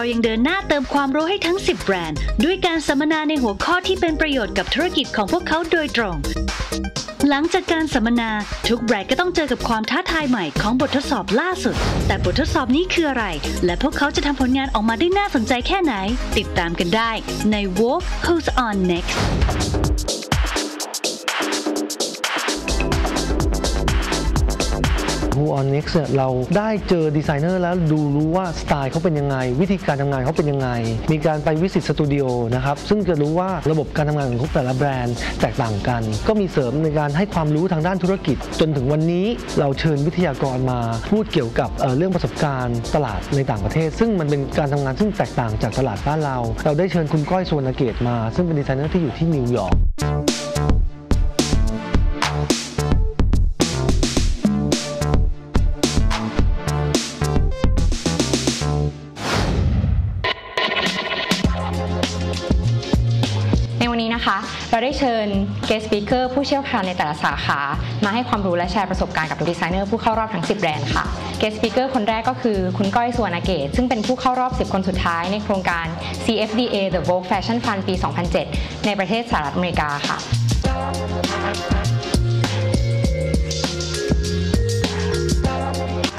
เรายังเดินหน้าเติมความรู้ให้ทั้ง 10 แบรนด์ ด้วยการสัมมนาในหัวข้อที่เป็นประโยชน์กับธุรกิจของพวกเขาโดยตรง หลังจากการสัมมนา ทุกแบรนด์ก็ต้องเจอกับความท้าทายใหม่ของบททดสอบล่าสุด แต่บททดสอบนี้คืออะไร และพวกเขาจะทำผลงานออกมาได้น่าสนใจแค่ไหน ติดตามกันได้ใน Wolf Who's on Next ฮูออนเน็กซ์เราได้เจอดีไซเนอร์แล้วดูรู้ว่าสไตล์เขาเป็นยังไง วิธีการทำงานเขาเป็นยังไง มีการไปวิสิตสตูดิโอนะครับ ซึ่งจะรู้ว่าระบบการทำงานของแต่ละแบรนด์แตกต่างกัน ก็มีเสริมในการให้ความรู้ทางด้านธุรกิจ จนถึงวันนี้เราเชิญวิทยากรมา พูดเกี่ยวกับเเรื่องประสบการณ์ตลาดในต่างประเทศ ซึ่งมันเป็นการทำงานซึ่งแตกต่างจากตลาดบ้านเรา เราได้เชิญคุณก้อยสวนเกตมา ซึ่งเป็นดีไซเนอร์ที่อยู่ที่นิวยอร์ก นะคะ เราได้เชิญ guest speaker ผู้เชี่ยวชาญในแต่ละสาขา มาให้ความรู้และแชร์ประสบการณ์กับดีไซเนอร์ผู้เข้ารอบทั้ง 10 แบรนด์ค่ะ guest speaker คนแรกก็คือคุณก้อยสุวรรณเกต ซึ่งเป็นผู้เข้ารอบ 10 คนสุดท้ายในโครงการ CFDA The Vogue Fashion Fund ปี 2007 ในประเทศสหรัฐอเมริกาค่ะ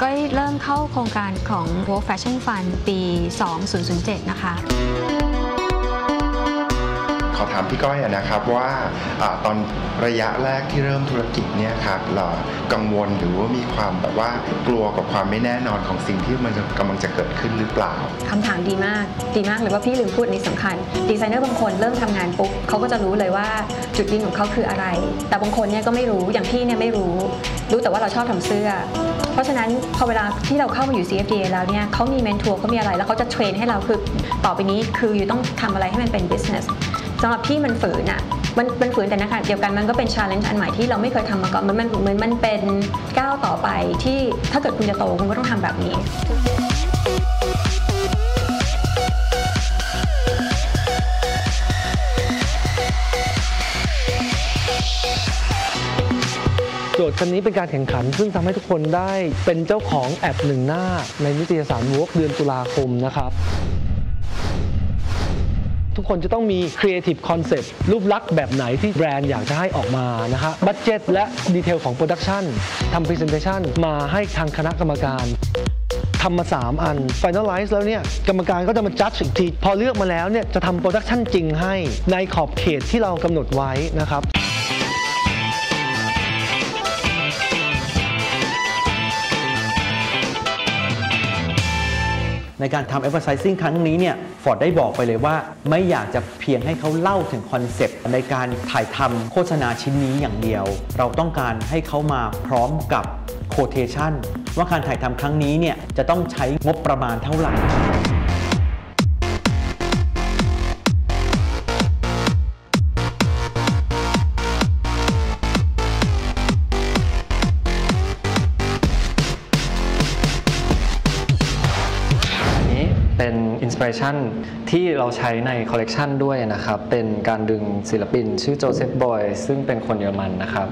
ก็เริ่มเข้าโครงการของ World Fashion Fund ปี 2007 นะคะ อถามพี่ก้อยนะครับว่าอตอนระยะแรกที่เริ่มธุรกิจเนี่ยครับเรากังวลหรือว่ามีความแบบว่ากลัวกับความไม่แน่นอนของสิ่งที่มันกำลังจะเกิดขึ้นหรือเปล่าคำถามดีมากดีมากเลยว่าพี่ลืมพูดอันนี้สำคัญ ดีไซเนอร์บางคนเริ่มทำงานปุ๊บเขาก็จะรู้เลยว่าจุดยืนของเขาคืออะไร แต่บางคนเนี่ยก็ไม่รู้อย่างพี่เนี่ยไม่รู้ รู้แต่ว่าเราชอบทำเสื้อ เพราะฉะนั้นพอเวลาที่เราเข้ามาอยู่ CFDA แล้วเนี่ยเขามีเมนทัวร์เขามีอะไร แล้วเขาจะเทรนให้เราคือต่อไปนี้คืออยู่ต้องทำอะไรให้มันเป็น business สำหรับพี่มันฝืนอะมันมันฝืนแต่นะคะเดียวกันมันก็เป็น challenge อันใหม่ที่เราไม่เคยทำมาก่อนมันมันเหมือนมันเป็นก้าวต่อไปที่ถ้าเกิดคุณจะโตคุณก็ต้องทำแบบนี้โจทย์คันนี้เป็นการแข่งขัน ซึ่งทำให้ทุกคนได้เป็นเจ้าของแอปหนึ่งหน้าในนิตยสารวอ k เดือนตุลาคมนะครับ ทุกคนจะต้องมี Creative Concept รูปลักษณ์แบบไหนที่แบรนด์อยากจะให้ออกมานะฮะบัตเจ็ตและดีเทลของโปรดักชันทำพรีเซนเทชันมาให้ทางคณะกรรมการทำมา 3 อัน Finalize แล้วเนี่ย กรรมการก็จะมาจัดอีกที พอเลือกมาแล้วเนี่ย จะทำโปรดักชันจริงให้ในขอบเขตที่เรากำหนดไว้นะครับ ในการทำ advertising ครั้งนี้เนี่ยฟอร์ดได้บอกไปเลยว่า ไม่อยากจะเพียงให้เขาเล่าถึงคอนเซปต์ในการถ่ายทำโฆษณาชิ้นนี้อย่างเดียว เราต้องการให้เขามาพร้อมกับโคเทชันว่าการถ่ายทำครั้งนี้เนี่ยจะต้องใช้งบประมาณเท่าไหร่ อินสปิเรชันที่เราใช้ในคอลเลกชันด้วยนะครับ เป็นการดึงศิลปินชื่อโจเซฟบอยซึ่งเป็นคนเยอรมันนะครับ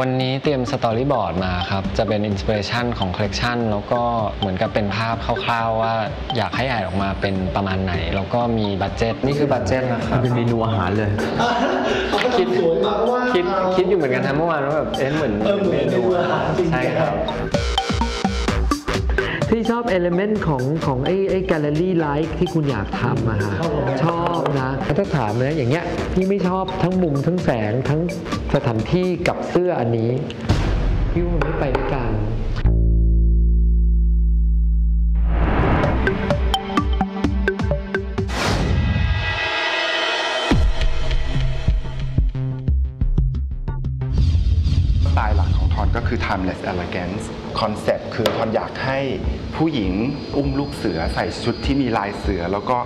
วันนี้เตรียมสตอรี่บอร์ดมาครับ จะเป็นอินสปิเรชันของคอลเลกชันแล้วก็เหมือนกับเป็นภาพคร่าวๆว่าอยากให้แอดออกมาเป็นประมาณไหน แล้วก็มีบัตเจ็ตนี่คือบัตเจ็ตนะครับเป็นเมนูอาหารเลยคิดคิดคิดอยู่เหมือนกันนะเมื่อวานว่าแบบเอ๊ะเหมือนเมนูอาหารใช่ครับ ที่ชอบเอลเมนต์ของของไอ้ไอ้แกลเลอรี่ไลฟ์ที่คุณอยากทำอะฮะชอบนะถ้าถามนะอย่างเงี้ยพี่ไม่ชอบทั้งมุมทั้งแสงทั้งสถานที่กับเสื้ออันนี้พี่ว่ามันไม่ไปด้วยกันสไตล์หลักของทอนก็คือ timeless elegance คอนเซปต์คือทอนอยากให้ ผู้หญิงอุ้มลูกเสือใส่ชุดที่มีลายเสือ แล้วก็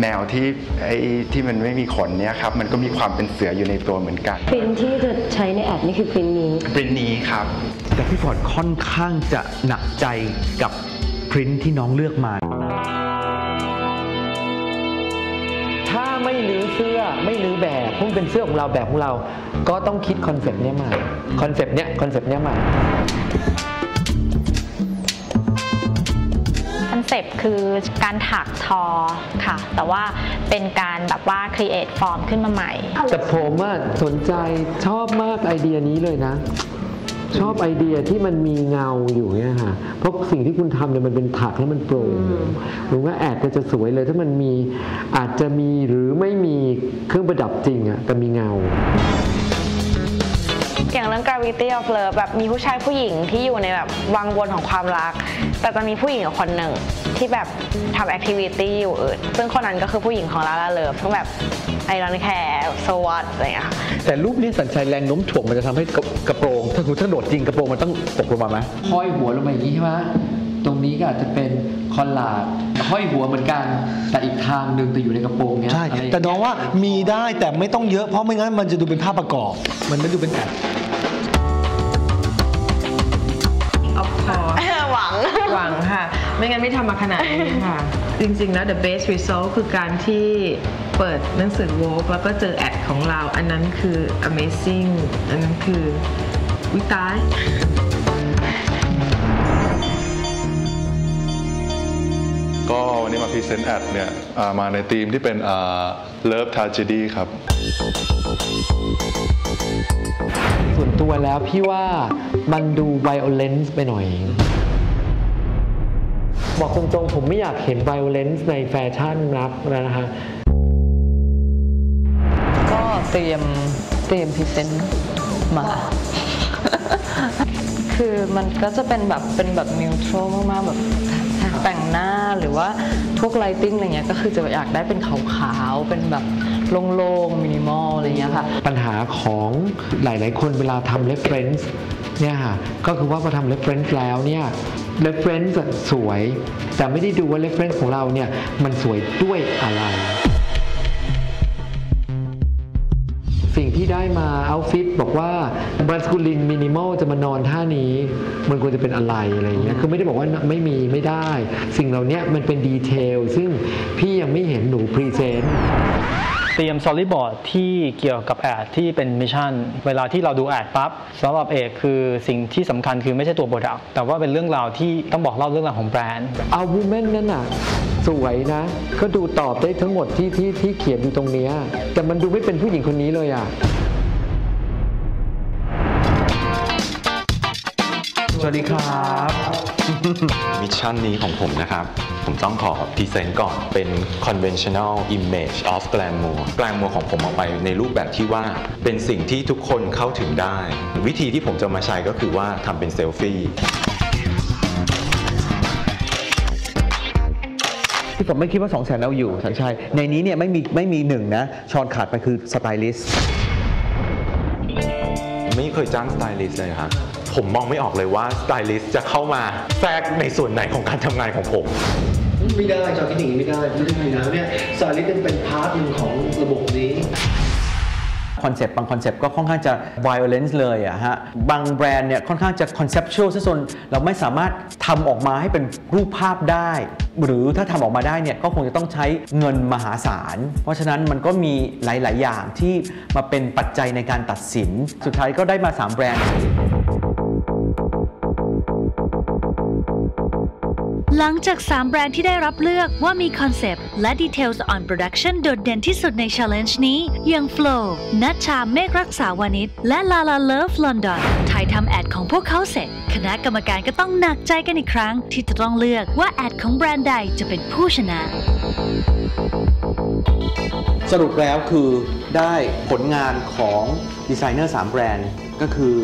แมวที่ไอ้ที่มันไม่มีขนเนี่ยครับมันก็มีความเป็นเสืออยู่ในตัวเหมือนกันพรินท์ที่จะใช้ในแอดนี่คือพรินท์นี้ปรินนี้ครับ แต่พี่ฟอร์ดค่อนข้างจะหนักใจกับพรินที่น้องเลือกมา ถ้าไม่รื้อเสื้อไม่รื้อแบบเพราะมันเป็นเสื้อของเราแบบของเรา ก็ต้องคิดคอนเซปต์เนี้ยใหม่คอนเซปต์เนี้ยคอนเซปต์เนี้ยใหม่ เซเซปต์คือการถักทอค่ะ แต่ว่าเป็นการแบบว่า create form ขึ้นมาใหม่ แต่ผมอะสนใจชอบมากไอเดียนี้เลยนะ ชอบไอเดียที่มันมีเงาอยู่เนี่ยค่ะเพราะสิ่งที่คุณทำเนี่ยมันเป็นถักแล้วมันโปร่งหรือว่าแอดก็จะสวยเลยถ้ามันมีอาจจะมีหรือไม่มีเครื่องประดับจริงอะแต่มีเงา อย่างเรื่อง gravity of love แบบมีผู้ชายผู้หญิงที่อยู่ในแบบวังวนของความรัก แต่จะมีผู้หญิงคนหนึ่งที่แบบทำ activity อยู่อื่น ซึ่งคนนั้นก็คือผู้หญิงของลาลาเลิฟทั้งแบบไอรอนแคร์สวัสดอะไรอย่างเงี้ยค่ะแต่รูปนี้สัญชัยแรงโน้มถ่วงมันจะทำให้กระกระโปรง ถ้าคุณถ้าโดดจริงกระโปรงมันต้องตกลงมาไหมห้อยหัวลงมาอย่างนี้ใช่ไหมตรงนี้ก็อาจจะเป็นคอลลาดห้อยหัวเหมือนกัน แต่อีกทางหนึ่งแต่อยู่ในกระโปรงเนี้ยใช่ะไรย่งเงี้ยแต่น้องว่ามีได้แต่ไม่ต้องเยอะเพราะไม่งั้นมันจะดูเป็นภาพประกอบ มันไม่ดูเป็นแอด ไม่งั้นไม่ทำมาขนาดนี้ค่ะ จริงๆแล้ว the best result คือการที่เปิดหนังสือ Vogue แล้วก็เจอแอดของเรา อันนั้นคือ amazing อันนั้นคือวิตายก็วันนี้มาพรีเซนต์แอดเนี่ยอ่ามาในธีมที่เป็นเลิฟทาจิดี้ครับ ส่วนตัวแล้วพี่ว่ามันดูไวโอเลนซ์ไปหน่อย บอกตรงๆ ผมไม่อยากเห็นไวโอเลนซ์ในแฟชั่นนักนะฮะก็เตรียมเตรียมพรีเซนต์มา คือมันก็จะเป็นแบบเป็นแบบนิวทรัลมากๆแบบแต่งหน้าหรือว่าพวกไลติ้งอะไรเงี้ยก็คือจะอยากได้เป็นขาวๆ เป็นแบบโล่งๆมินิมอลอะไรเงี้ยค่ะ ปัญหาของหลายๆคนเวลาทำ reference เนี่ยค่ะก็คือว่าพอทำ reference แล้วเนี่ย reference สวย แต่ไม่ได้ดูว่า reference ของเราเนี่ย มันสวยด้วยอะไร สิ่งที่ได้มาเอาฟิตบอกว่าบรัสคูลินมินิมอลจะมานอนท่านี้ มันควรจะเป็นอะไรอะไรอย่างเงี้ยคือไม่ได้บอกว่าไม่มีไม่ได้ สิ่งเหล่านี้มันเป็นดีเทลซึ่งพี่ยังไม่เห็นหนูพรีเซนต์ เตรียม storyboard ที่เกี่ยวกับแอดที่เป็นมิชชั่น เวลาที่เราดูแอดปั๊บสำหรับเอกคือสิ่งที่สำคัญคือไม่ใช่ตัวโปรดักต์แต่ว่าเป็นเรื่องราวที่ต้องบอกเล่าเรื่องราวของแบรนด์เอาวูแมนนั่นน่ะสวยนะ ก็ดูตอบได้ทั้งหมดที่ที่ที่เขียนอยู่ตรงนี้แต่มันดูไม่เป็นผู้หญิงคนนี้เลยอะ สวัสดีครับ มิชชั่นนี้ของผมนะครับ ผมต้องขอพรีเซนต์ก่อนเป็น conventional image of glamour glamour ของผมออกไปในรูปแบบที่ว่าเป็นสิ่งที่ทุกคนเข้าถึงได้ วิธีที่ผมจะมาใช้ก็คือว่าทำเป็นเซลฟี่ที่ผมไม่คิดว่า2องแสนเราอยู่สัญชัยในนี้เนี่ยไม่มีไม่มีหนึ่งนะชอนขาดไปคือสไตลิสต์ ไม่เคยจ้างสไตลิสต์เลยครับผมมองไม่ออกเลยว่าสไตลิสต์จะเข้ามาแทรกในส่วนไหนของการทำงานของผม ไม่ได้จอคิดอย่างนี้ไม่ได้ไม่ได้นะเนี่ยสไตลิสเป็นพาร์ทหนึ่งของระบบนี้ คอนเซปต์บางคอนเซปต์ก็ค่อนข้างจะ violence เลยอะฮะบางแบรนด์เนี่ยค่อนข้างจะ conceptual ซะจนเราไม่สามารถทำออกมาให้เป็นรูปภาพได้ หรือถ้าทำออกมาได้เนี่ยก็คงจะต้องใช้เงินมหาศาล เพราะฉะนั้นมันก็มีหลาย ๆ อย่างที่มาเป็นปัจจัยในการตัดสิน สุดท้ายก็ได้มา 3 แบรนด์ หลังจาก 3 แบรนด์ที่ได้รับเลือกว่ามีคอนเซปต์และ Details on Production โดดเด่นที่สุดใน Challenge นี้ อย่าง Flow นัชชาเมฆรักษาวานิชและ Lala Love London ถ่ายทำแอดของพวกเขาเสร็จ คณะกรรมการก็ต้องหนักใจกันอีกครั้ง ที่จะต้องเลือกว่าแอดของแบรนด์ใดจะเป็นผู้ชนะ สรุปแล้วคือได้ผลงานของดีไซเนอร์3แบรนด์ ก็คือ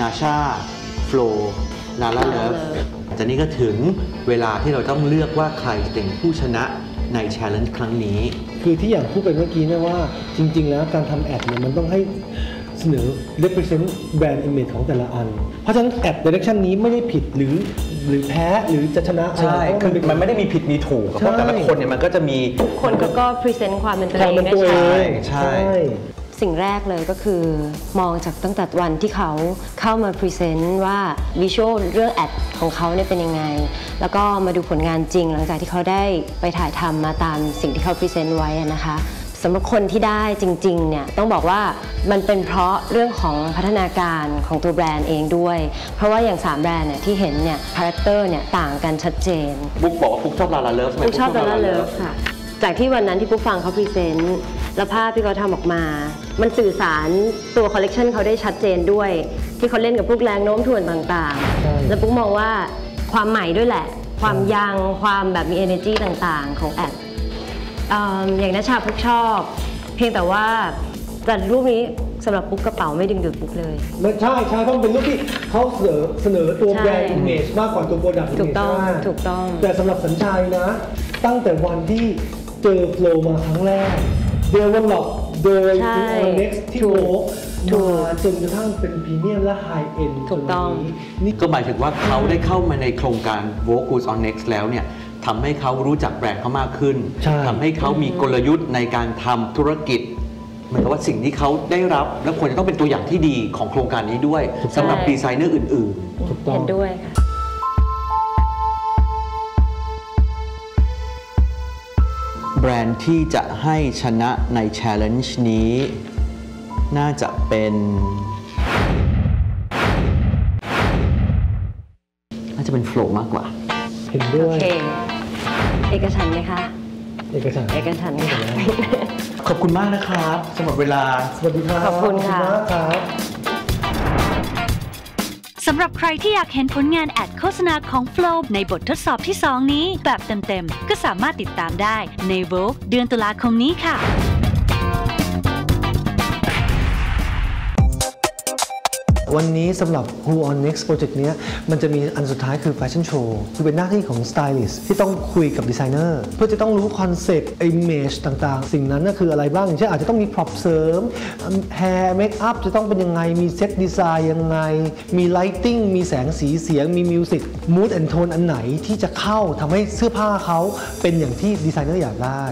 Nasha Flow Lala Love จากนี้ก็ถึงเวลาที่เราต้องเลือกว่าใครจะเป็นผู้ชนะใน Challenge ครั้งนี้ คือที่อย่างพูดไปเมื่อกี้เนี่ยว่าจริง ๆ แล้วการทำแอดเนี่ยมันต้องให้เสนอ represent brand image ของแต่ละอัน เพราะฉะนั้นแอด direction นี้ไม่ได้ผิดหรือหรือแพ้หรือจะชนะใช่เพราะคือเป็มันไม่ได้มีผิดมีถูกเพราะแต่ละคนเนี่ยมันก็จะมี คนก็ก็พรีเซนต์ความเป็นตัวความเองเป็นได้ตัวชัเอดงใช่ สิ่งแรกเลยก็คือมองจากตั้งแต่วันที่เขาเข้ามาพรีเซนต์ว่าวิชวลเรื่องแอดของเขาเนี่ยเป็นยังไง แล้วก็มาดูผลงานจริง หลังจากที่เขาได้ไปถ่ายทำมาตามสิ่งที่เขาพรีเซนต์ไว้อะนะคะสำหรับคนที่ได้จริงๆเนี่ยต้องบอกว่ามันเป็นเพราะเรื่องของพัฒนาการของตัวแบรนด์เองด้วย เพราะว่าอย่าง 3 แบรนด์เนี่ยที่เห็นเนี่ยคาแรคเตอร์เนี่ยต่างกันชัดเจนบุ๊กบอกว่าบุ๊กชอบลาลาเลิฟปุ๊กชอบดอลลาร์เลิฟค่ะจากที่วันนั้นที่ปุ๊กฟังเขาพรีเซนต์ แล้วภาพที่เขาทำออกมา มันสื่อสารตัวคอลเลกชันเขาได้ชัดเจนด้วย ที่เขาเล่นกับพวกแรงโน้มถ่วงต่างๆ แล้วปุ๊กมองว่าความใหม่ด้วยแหละ ความยังความแบบมี energy ต่างๆ ของแอดเอิ่มอย่างนัชชาปุ๊กชอบ เพียงแต่ว่าแต่รูปนี้สำหรับปุ๊กกระเป๋าไม่ดึงดูดปุ๊กเลยไม่ใช่ใช่ต้องเป็นรูปที่เขาเสนอเสนอตัวใช่แบรนด์อิมเมจมากกว่าตัวโปรดักต์อิมถูเมกจต้องมากถูกต้อง แต่สำหรับสัญชัยนะ ตั้งแต่วันที่เจอโฟลมาครั้งแรก เดเวลลอปโดยใช่คุณอเล็กซ์ที่ถูโวกกถูก มาจนกระทั่งเป็นพรีเมียมและไฮเอ็นถูกต้อง นี่ก็หมายถึงว่าเขาได้เข้ามาในโครงการ v o g u s on Next แล้วเนี่ยทำให้เขารู้จักแบรนด์เขามากขึ้นใช่ ทำให้เขามีกลยุทธ์ในการทำธุรกิจเหมือนกับว่าสิ่งที่เขาได้รับและควรจะต้องเป็นตัวอย่างที่ดีของโครงการนี้ด้วยสำหรับดีไซเนอร์อื่นถูกต้องเห็นด้วยค่ะ แบรนด์ที่จะให้ชนะใน Challenge นี้ น่าจะเป็น น่าจะเป็นโฟล์มากกว่า เห็นด้โอวยเค เอกฉันท์ไหมคะ เอกสารเอกฉันท์ค่ะ ขอบคุณมากนะครับสำหรับเวลา สวัสดีครับขอบคุณค่ะ มากครับ สำหรับใครที่อยากเห็นผลงานแอดโฆษณาของ Flow ในบททดสอบที่ 2 นี้ แบบเต็ม ๆ ก็สามารถติดตามได้ใน Vogue เดือนตุลาคมนี้ค่ะ วันนี้สำหรับ Who on Next Project เนี้ยมันจะมีอันสุดท้ายคือแฟชั่นโชว์คือเป็นหน้าที่ของสไตลิสต์ที่ต้องคุยกับดีไซเนอร์เพื่อจะต้องรู้คอนเซปต์ image ต่างๆ สิ่งนั้นน่ะคืออะไรบ้างเช่นอาจจะต้องมี prop เสริม hair make up จะต้องเป็นยังไง มี set design ยังไง มี lighting มีแสงสีเสียงมี music mood and tone อันไหนที่จะเข้าทำให้เสื้อผ้าเขาเป็นอย่างที่ดีไซเนอร์อยากได้